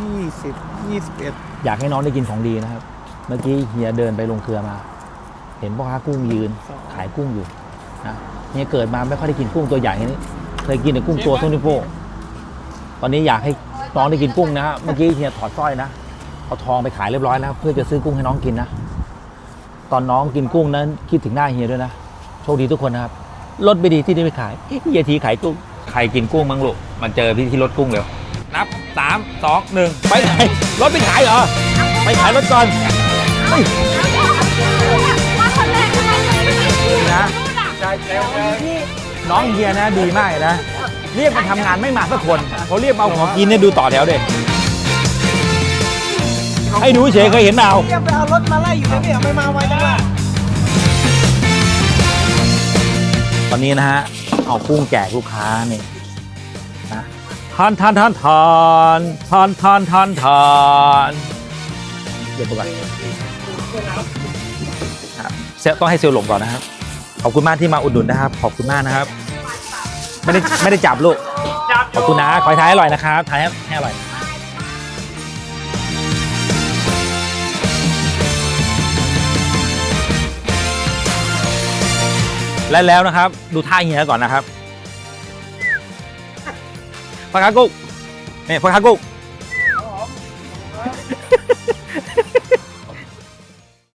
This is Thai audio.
ยี่สิบยี่สิบเอ็ดอยากให้น้องได้กินของดีนะครับ เมื่อกี้เฮียเดินไปลงเครือมา เห็นพ่อค้ากุ้งยืนขายกุ้งอยู่นะเฮียเกิดมาไม่ค่อยได้กินกุ้งตัวใหญ่นี้ เคยกินแต่กุ้งตัวเท่านิ้วโป้งตอนนี้อยากให้น้องได้กินกุ้งนะฮะเมื่อกี้เฮียถอดสร้อยนะเอาทองไปขายเรียบร้อยแล้วเพื่อจะซื้อกุ้งให้น้องกินนะตอนน้องกินกุ้งนั้นคิดถึงหน้าเฮียด้วยนะโชคดีทุกคนนะครับรถไม่ดีที่ได้ไปขายเฮียทีขายกุ้งใครกินกุ้งมั้งลูกมันเจอพี่ที่รถกุ้งเร็ว นับสามสองหนึ่งไปไหนรถไปขายเหรอ ไปขายรถก่อนเฮ้ยนะน้องเฮียนะดีมากเลยนะ เรียกมาทำงานไม่มาสักคนเขาเรียกมาเอาของกินเนี่ยดูต่อแถวเด็ให้ดูเฉยเคยเห็นเปล่าเรียกไปเอารถมาไล่อยู่เลยเนี่ยไม่มาไวจังวะตอนนี้นะฮะเอากุ้งแจกลูกค้านี่นะ ทานทานทานทานทานทานทานทานเดี๋ยวไปก่อนเซลต้องให้เซลลหลบก่อนนะครับ ขอบคุณมากที่มาอุดหนุนนะครับ ขอบคุณมากนะครับ ไม่ได้ไม่ได้จับลูก ขอบคุณนะ ขอให้ทายอร่อยนะครับทายให้ให้อร่อยและแล้วนะครับ ดูท่าเฮียก่อนนะครับ พ่อค้ากุ้งนี่พ่อค้ากุ้ง